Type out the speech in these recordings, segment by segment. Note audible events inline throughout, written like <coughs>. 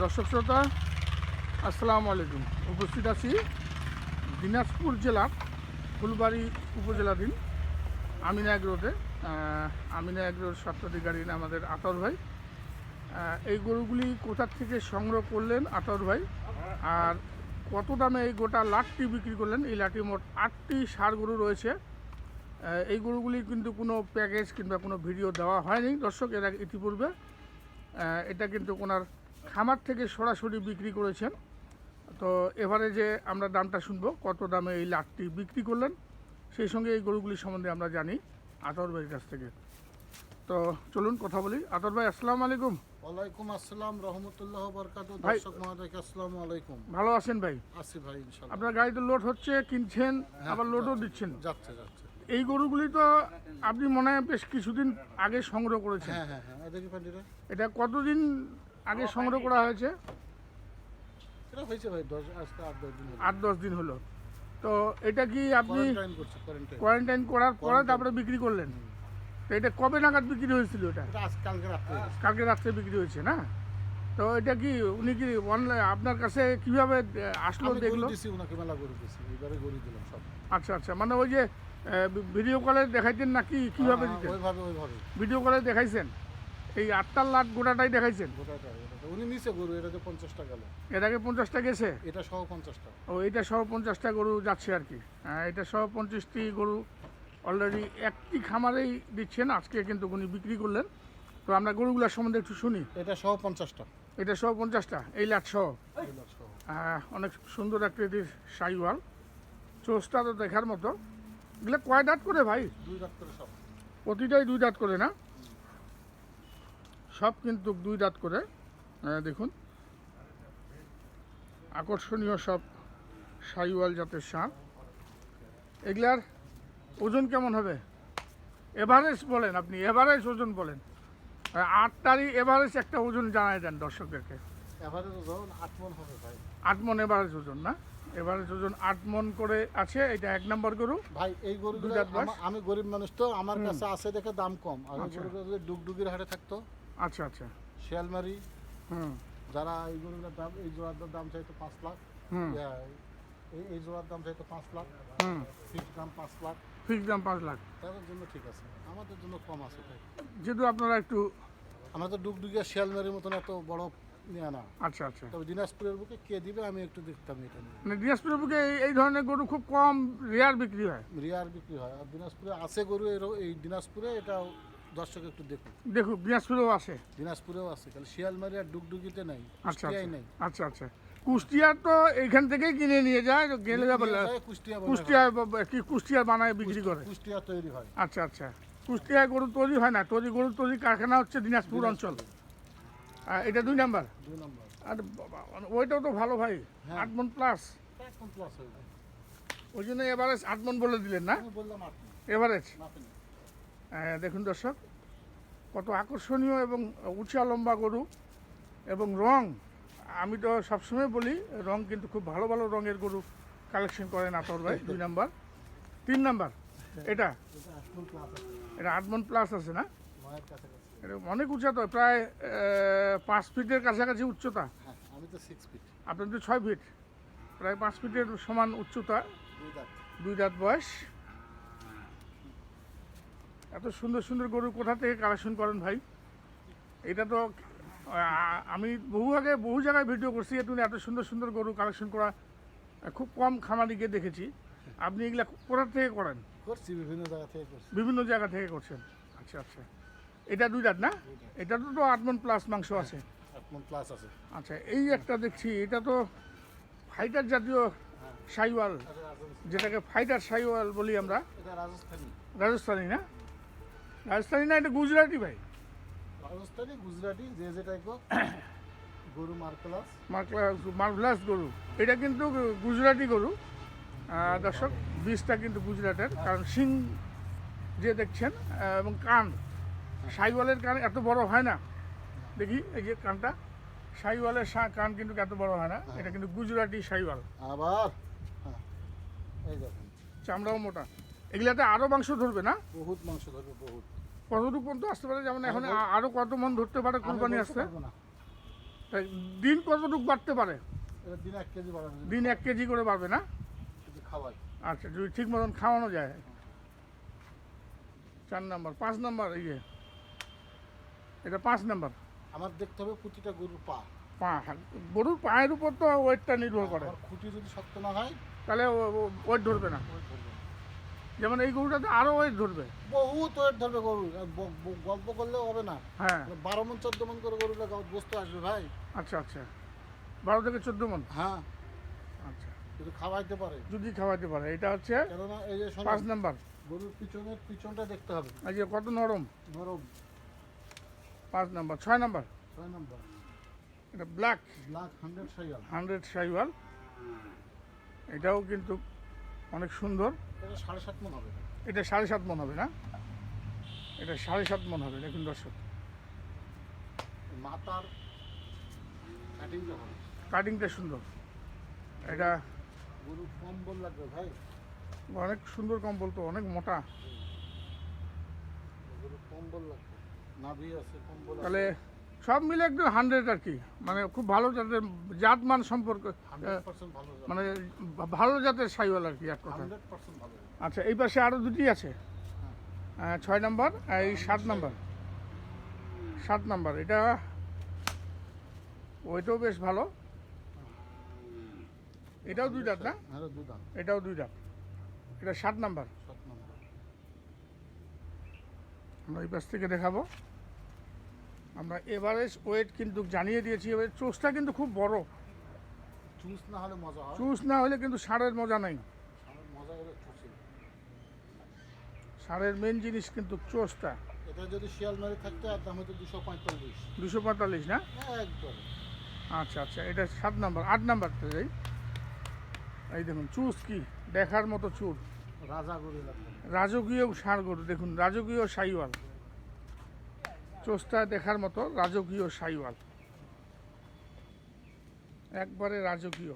দর্শক শ্রোতা আসসালামু আলাইকুম। উপস্থিত আছি দিনাজপুর জেলার ফুলবাড়ি উপজেলাধীন আমিনা আহ, আমিনা এগ্রোর স্বত্বাধিকারী আমাদের আতর ভাই। এই গরুগুলি কোথার থেকে সংগ্রহ করলেন আতর ভাই? আর কত দামে এই গোটা লাটটি বিক্রি করলেন? এই লাটটি মোট আটটি সার গরু রয়েছে। এই গরুগুলি কিন্তু কোনো প্যাকেজ কিংবা কোনো ভিডিও দেওয়া হয়নি। দর্শক এর ইতিপূর্বে এটা কিন্তু ওনার খামার থেকে সরাসরি বিক্রি করেছেন। তো এবারে যে আমরা দামটা শুনব কত দামে এই লাটটি বিক্রি করলেন সেই সঙ্গে এই গরুগুলি সম্বন্ধে আমরা জানি আতর ভাইয়ের কাছ থেকে। তো চলুন কথা বলি। আতর ভাই আসসালামু আলাইকুম। ওয়ালাইকুম আসসালাম রহমতুল্লাহ বরকাত দর্শক মহাদয়কে আসসালামু আলাইকুম। ভালো আছেন ভাই? আসি ভাই ইনশাল্লাহ। আপনার গাড়িতে লোড হচ্ছে কিনছেন আবার লোডও দিচ্ছেন। যাচ্ছে যাচ্ছে। এই গরুগুলি তো আপনি মনে হয় বেশ কিছুদিন আগে সংগ্রহ করেছেন। হ্যাঁ হ্যাঁ হ্যাঁ এটা কতদিন আগে সংগ্রহ করা হয়েছে? এটা হয়েছে ভাই দশ আজকে আট দশ দিন হলো। আট দশ দিন হলো। তো এটা কি আপনি কোয়ারেন্টাইন করার পরে তারপরে বিক্রি করলেন? তো এটা কবে নাগাদ বিক্রি হয়েছিল এটা? কালকে রাত্রে বিক্রি হয়েছে না? তো এটা কি উনি কি অনলাইন আপনার কাছে কীভাবে আসলো দেখল? আচ্ছা আচ্ছা মানে ওই যে ভিডিও কলে দেখাইতেন নাকি? কীভাবে হ্যাঁ, দিতেন? ওইভাবে ওইভাবে। ভিডিও কলে দেখাইছেন? এই আটটার লাট গোটাটাই দেখাইছেন। উনি নিছে গরু এটা যে পঞ্চাশটা গেল। আগে পঞ্চাশটা গেছে? এটা সহ পঞ্চাশটা। ও এটা সহ পঞ্চাশটা গরু যাচ্ছে আর কি। হ্যাঁ, এটা সহ পঞ্চাশটি গরু অলরেডি একটি খামারেই দিচ্ছেন। আজকে কিন্তু উনি বিক্রি করলেন। তো আমরা গরুগুলোর সম্বন্ধে একটু শুনি। এটা সহ পঞ্চাশটা। এটা সহ পঞ্চাশটা? এই লাট সহ? আহ, অনেক সুন্দর আকৃতির সাইওয়াল। চোষটা তো দেখার মতো। এগুলো কয় দাঁত করে ভাই? দুই রাত করে সব। প্রতিটাই দুই দাঁত করে না? সব কিন্তু দুই দাঁত করে। দেখুন। আকর্ষণীয় সব সাইওয়াল জাতের সার এগুলার ওজন কেমন হবে? এভারেজ বলেন আপনি এভারেজ ওজন বলেন। আহ, আটটারই এভারেজ একটা ওজন জানাই দেন দর্শকদেরকে। এভারেজ আট মন হবে ভাই। আট মন এভারেজ ওজন না? এভারেজ ওজন আট মন করে আছে এটা এক নম্বর গরু। ভাই এই গরুগুলো আমি গরিব মানুষ তো আমার কাছে আছে দেখে দাম কম। আর গরুগুলো যদি ডুগডুগির হাটে থাকতো আচ্ছা আচ্ছা। শিয়ালমারি হুম। যারা এই গরুগুলোর দাম এই জোড়ার দাম চাইতো পাঁচ লাখ। হুম। এই এই জোড়ার দাম চাইতো পাঁচ লাখ। হুম। ফিক্স দাম পাঁচ লাখ। ফিক্স দাম পাঁচ লাখ। তাদের জন্য ঠিক আছে। আমাদের জন্য কম আছে ভাই। যেহেতু আপনারা একটু আমরা তো ডুগডুগিয়া শিয়ালমারির মতন এত বড় না আচ্ছা আচ্ছা। তবে দিনাজপুরের বুকে কে দিবে আমি একটু দেখতাম এটা নিয়ে। মানে দিনাজপুরের বুকে এই- এই ধরনের গরু খুব কম রেয়ার বিক্রি হয়। রিয়ার বিক্রি হয়। আর দিনাজপুরে আছে গরু এরও- এই দিনাজপুরে এটা দর্শক একটু দেখুন দেখুন দিনাজপুরেও আছে দিনাজপুরেও আছে খালি শিয়ালমারি আর ডুগডুগিতে নাই আচ্ছা কুষ্টিয়ায় আচ্ছা। নাই। আচ্ছা আচ্ছা। কুষ্টিয়ার তো এইখান থেকেই কিনে নিয়ে যায় গেলে যাবে যায় কুষ্টিয়া বানায় বা- কি কুষ্টিয়ার বানায় বিক্রি করে? কুষ্টিয়া তৈরি হয়। আচ্ছা আচ্ছা। কুষ্টিয়ায় গরু তৈরি হয় না তৈরি গরু তৈরি কারখানা হচ্ছে দিনাজপুর অঞ্চল। আহ, এটা দুই নাম্বার? দুই নম্বর। আর ওইটাও তো ভালো ভাই হ্যাঁ। আট মন প্লাস হয়ে ওই জন্য এভারেজ আট মন বলে দিলেন না? এভারেজ দেখুন দর্শক কত আকর্ষণীয় এবং উঁচা লম্বা গরু এবং রং। আমি তো সবসময় বলি রং কিন্তু খুব ভালো ভালো রঙের গরু কালেকশন করেন আতর ভাই দুই নাম্বার। তিন নাম্বার এটা? এটা একদম প্লাস আছে। আট মন প্লাস আছে না? অনেক উঁচা তো প্রায় পাঁচ ফিটের কাছাকাছি উচ্চতা। হ্যাঁ আমি তো সিক্স ফিট আপনার তো ছয় ফিট প্রায় পাঁচ ফিটের সমান উচ্চতা। দুই দাঁত। বয়স। এত সুন্দর সুন্দর গরু কোথা থেকে কালেকশন করেন ভাই? এটা তো আমি বহু আগে বহু জায়গায় ভিডিও করছি এটু এত সুন্দর সুন্দর গরু কালেকশন করা খুব কম খামারিকে দেখেছি। আপনি এগুলা কোথা থেকে করেন? করছি বিভিন্ন জায়গা থেকে করছি। বিভিন্ন জায়গা থেকে করছেন। আচ্ছা আচ্ছা। এটা দুই দাঁত না? এটা তো তো আটমন প্লাস মাংস আছে। একদম প্লাস আছে। আচ্ছা এই একটা দেখছি এটা তো ফাইটার জাতীয় সাইওয়াল যেটাকে ফাইটার সাইওয়াল বলি আমরা। রাজস্থানী। রাজস্থানি না? রাজস্থানি না এটা গুজরাটি ভাই? রাজস্থানী গুজরাটি যে যেটাই <coughs> গরু মার্কেলাস মার্ভেলাস গরু। এটা কিন্তু গুজরাটি গরু। দর্শক বীজটা কিন্তু গুজরাটের কারণ সিং যে দেখছেন এবং কান। সাইওয়ালের কান এত বড় হয় না। দেখি এই যে কানটা। সাইওয়ালের কান কিন্তু এত বড় হয় না। এটা কিন্তু গুজরাটি সাইওয়াল আবার? হ্যাঁ। এই দেখেন। চামড়াও মোটা। এগুলাতে আরও মাংস ধরবে না? বহুত মাংস ধরবে বহুত। কতটুকু পর্যন্ত আসতে পারে? যেমন এখন আমি বল- আ- আরও কত মন ধরতে পারে কোরবানি আসতে। দিন কতটুকু বাড়তে পারে? দিনে এক কেজি দিন এক কেজি করে বাড়বে না? খাওয়াই। আচ্ছা যদি ঠিক মতন খাওয়ানো যায়। চার নাম্বার পাঁচ নাম্বার ইয়ে এটা পাঁচ নাম্বার। আমার দেখতে হবে প্রতিটা গরুর পা। পা গরুর পায়ের উপর তো ওয়েটটা নির্ভর করে। খুঁটি যদি শক্ত না হয় তাহলে ওয়েট ধরবে না। যেমন এই গরুটাতে আরও ওয়েট ধরবে। বহুত ওয়েট ধরবে গরু। আর গল্প করলেও হবে না। হ্যাঁ। বারো মন চোদ্দ মন করে গরুটা বসতে আসবে ভাই। আচ্ছা আচ্ছা। বারো থেকে চোদ্দ মন? হ্যাঁ। আচ্ছা। যদি খাওয়াইতে পারে। যদি খাওয়াইতে পারে এটা হচ্ছে কেননা এই যে পাঁচ নাম্বার। গরুর পিছনের পিছনটা দেখতে হবে। এই যে কত নরম। নরম। পাঁচ নাম্বার ছয় নাম্বার? ছয় নম্বর। এটা black black hundred Sahiwal. Hundred Sahiwal. এটাও কিন্তু অনেক সুন্দর। এটা সাড়ে সাত মন হবে। এটা সাড়ে সাত মন হবে না? এটা সাড়ে সাত মন হবে দেখুন দর্শক। মাথার কাটিংটা কাটিংটা সুন্দর। এটা গরু কম্বল লাগবে ভাই। অনেক সুন্দর কম্বল তো অনেক মোটা। গরু কম্বল লাগবে। তাহলে সব মিলে একটু হান্ড্রেড আর কি। মানে খুব ভালো জাতের জাতমান সম্পর্ক হান্ড্রেড মানে ভালো জাতের সাইওয়াল আর কি এক কথা আচ্ছা এই পাশে আরও দুটি আছে। আহ, ছয় নম্বর এই সাত নম্বর। সাত নম্বর এটা ওইটাও বেশ ভালো। এটাও দুই দাঁত না? হ্যাঁ এটাও দুই দাঁত। এটা সাত নাম্বার সাত নম্বর আমরা এই পাশ থেকে দেখাবো। আমরা এভারেজ ওয়েট কিন্তু জানিয়ে দিয়েছি এবার চোষটা কিন্তু খুব বড়। চুজ না হলে মজা হয়। চুষ না হলে কিন্তু সারের মজা নাই। সারের মেন জিনিস কিন্তু চোষটা। এটা যদি শিয়ালমারি থাকতো আর দাম হতো দুশো পঁয়তাল্লিশ। দুশো পঁয়তাল্লিশ না? একদম। আচ্ছা আচ্ছা এটা সাত নাম্বার আট নাম্বারটা এই এই দেখুন চুষ কি? দেখার মতো চুর। রাজকীয় ষাঁড় গরু দেখুন রাজকীয় সাইওয়াল। চোস্তা দেখার মতো রাজকীয় সাইওয়াল। একবারে রাজকীয়।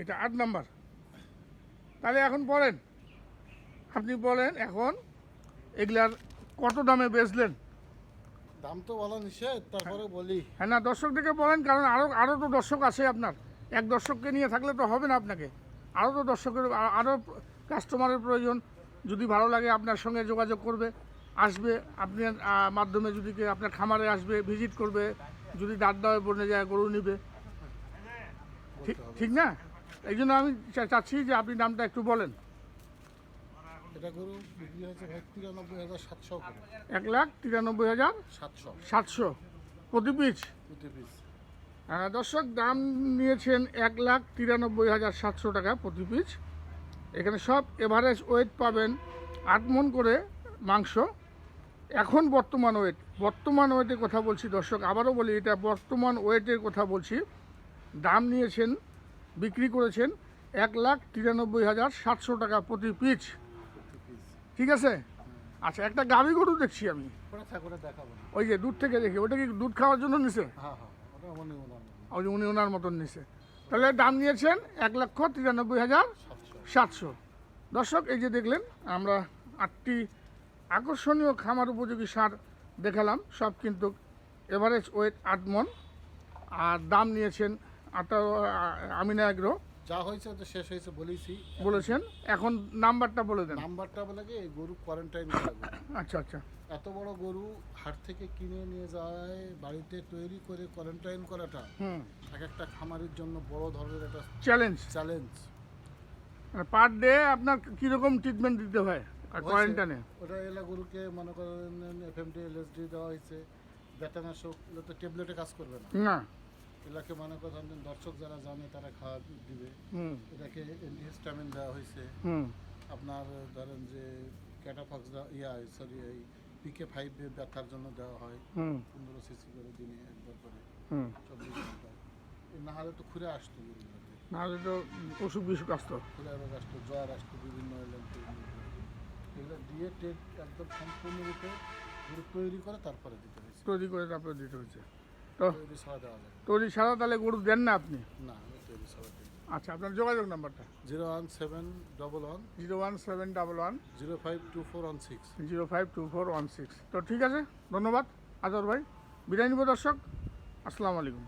এটা আট নাম্বার। তাহলে এখন বলেন আপনি বলেন এখন এগুলার কত দামে বেচলেন? দাম তো বলা নিষেধ তারপরে বলি। হ্যাঁ না দর্শকদেরকে বলেন কারণ আরও আরও তো দর্শক আছে আপনার। এক দর্শককে নিয়ে থাকলে তো হবে না আপনাকে। আরও তো দর্শকের আরও কাস্টমারের প্রয়োজন। যদি ভালো লাগে আপনার সঙ্গে যোগাযোগ করবে আসবে আপনার মাধ্যমে যদি আপনার খামারে আসবে ভিজিট করবে যদি দাঁত দাওয়ায় বনে যায় গরু নিবে। ঠিক ঠিক না? এই জন্য আমি চাচ্ছি যে আপনি দামটা একটু বলেন। এটা গরু বিক্রি হয়েছে ভাই তিরানব্বই হাজার সাতশো এক লাখ তিরানব্বই হাজার সাতশো। সাতশো। প্রতি পিস? প্রতি পিস। দর্শক দাম নিয়েছেন এক লাখ তিরানব্বই হাজার সাতশো টাকা প্রতি পিস এখানে সব এভারেজ ওয়েট পাবেন আট মন করে মাংস। এখন বর্তমান ওয়েট বর্তমান ওয়েটের কথা বলছি দর্শক আবারও বলি এটা বর্তমান ওয়েটের কথা বলছি। দাম নিয়েছেন বিক্রি করেছেন এক লাখ তিরানব্বই হাজার সাতশো টাকা প্রতি পিস ঠিক আছে? আচ্ছা একটা গাভী গরু দেখছি আমি। ওই যে দুধ থেকে দেখি ওটা কি দুধ খাওয়ার জন্য নিছে? হ্যাঁ হ্যাঁ। উনি ওনার মতন। নিছে। তাহলে দাম নিয়েছেন এক লক্ষ তিরানব্বই হাজার সাতশো। দর্শক, এই যে দেখলেন, আমরা আটটি আকর্ষণীয় খামার উপযোগী সার দেখালাম। সব কিন্তু এভারেজ ওয়েট আট আর দাম নিয়েছেন আটা আমিনা এগ্রো। যা হয়েছে তো শেষ হয়েছে বলেছি বলেছেন? এখন নাম্বারটা বলে দেন। নাম্বারটা বলে কি গরু কোয়ারেন্টাইন আচ্ছা আচ্ছা। এত বড় গরু হাট থেকে কিনে নিয়ে যায় বাড়িতে তৈরি করে কোয়ারেন্টাইন করাটা এক একটা খামারের জন্য বড় ধরনের একটা চ্যালেঞ্জ চ্যালেঞ্জ পার ডে আপনার কীরকম ট্রিটমেন্ট দিতে হয় কোয়ারেন্টাইনে ওটা এলা গরুকে মনে করেন এফএমডি এলএসডি দেওয়া হয়েছে। ব্যাটানাশক এগুলো তো ট্যাবলেটে কাজ করবে না। না এলাকে মনে করেন দর্শক যারা জানে তারা খাওয়া দিবে। এটাকে অ্যান্টিহিস্টামিন দেওয়া হয়েছে। আপনার ধরেন যে ক্যাটাফক্স ইয়া সরি এই পিকে ফাইভ ব্যথার জন্য দেওয়া হয়। হুম। পনেরো সিসি করে দিনে একবার করে। চব্বিশ ঘণ্টা। এ না হলে তো খুঁড়ে আসতো গরুগুলোতে। নাহলে তো অসুখ বিসুখ আসতো। খুঁড়ে রোগ আসতো জ্বর আসতো বিভিন্ন এগুলো দিয়ে টেট একদম সম্পূর্ণরূপে তৈরি করে তারপরে দিতে হয়েছে। তৈরি করে তারপরে দিতে হয়েছে। তৈরি ছাড়া দেওয়া যাবে তৈরি ছাড়া তাহলে গরু দেন না আপনি? না আমি তৈরি ছাড়া দিই। আচ্ছা আপনার যোগাযোগ নাম্বারটা? Zero one seven double one. Zero one seven double one. Zero five two four one six. Zero five two four one six. তো ঠিক আছে ধন্যবাদ আজর ভাই। বিদায় নিব দর্শক আসসালামু আলাইকুম।